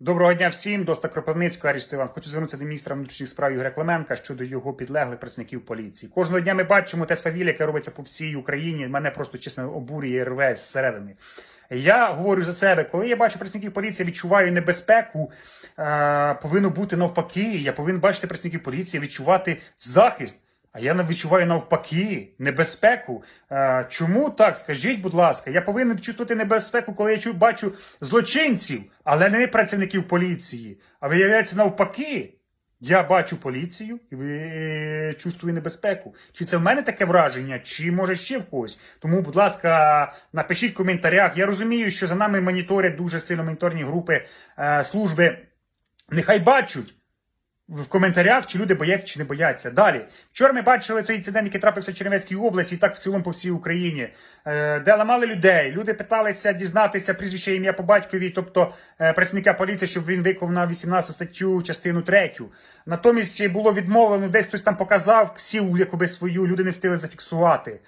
Доброго дня всім, доста Кропивницького, Аріст Іван. Хочу звернутися до міністра внутрішніх справ Ігоря Клименка щодо його підлеглих працівників поліції. Кожного дня ми бачимо те свавілля, яке робиться по всій Україні. Мене просто чесно обурює рве зсередини. Я говорю за себе, коли я бачу працівників поліції, відчуваю небезпеку. Е, повинно бути навпаки. Я повинен бачити працівників поліції, відчувати захист. А я не відчуваю навпаки небезпеку. Е, чому так? Скажіть, будь ласка, я повинен чувствувати небезпеку, коли я чу- бачу злочинців, але не працівників поліції. А виявляється навпаки. Я бачу поліцію і е, чувствую небезпеку. Чи це в мене таке враження, чи може ще в когось? Тому, будь ласка, напишіть в коментарях. Я розумію, що за нами моніторять дуже сильно моніторні групи е, служби. Нехай бачать в коментарях, чи люди бояться, чи не бояться. Далі. Вчора ми бачили той інцидент, який трапився в Чернівецькій області, і так в цілому по всій Україні, е, де ламали людей. Люди питалися дізнатися прізвище ім'я по батькові, тобто е, працівника поліції, щоб він виконав 18 статтю, частину 3. Натомість було відмовлено, десь хтось там показав, сів якоби свою, люди не встигли зафіксувати.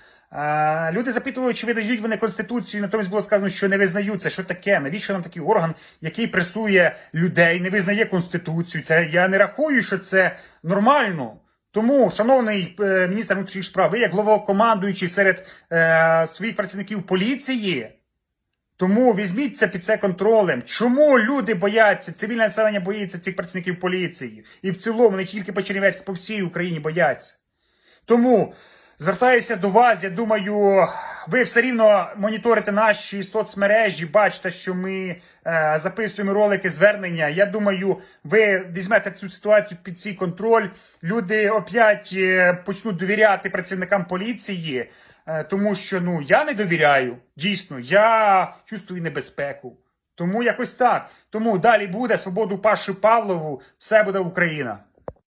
Люди запитували, чи видають вони конституцію. Натомість було сказано, що не визнають це. Що таке? Навіщо нам такий орган, який пресує людей, не визнає конституцію? Це я не рахую, що це нормально. Тому, шановний е, міністр внутрішніх справ, ви як головокомандуючий серед е, своїх працівників поліції. Тому візьміть це під це контролем. Чому люди бояться, цивільне населення боїться цих працівників поліції? І в цілому, не тільки по Чернівецьку, по всій Україні бояться. Тому звертаюся до вас. Я думаю, ви все рівно моніторите наші соцмережі, бачите, що ми е, записуємо ролики звернення. Я думаю, ви візьмете цю ситуацію під свій контроль. Люди опять е, почнуть довіряти працівникам поліції, е, тому що ну я не довіряю. Дійсно, я чувствую небезпеку. Тому якось так. Тому далі буде свободу Паші Павлову. Все буде Україна.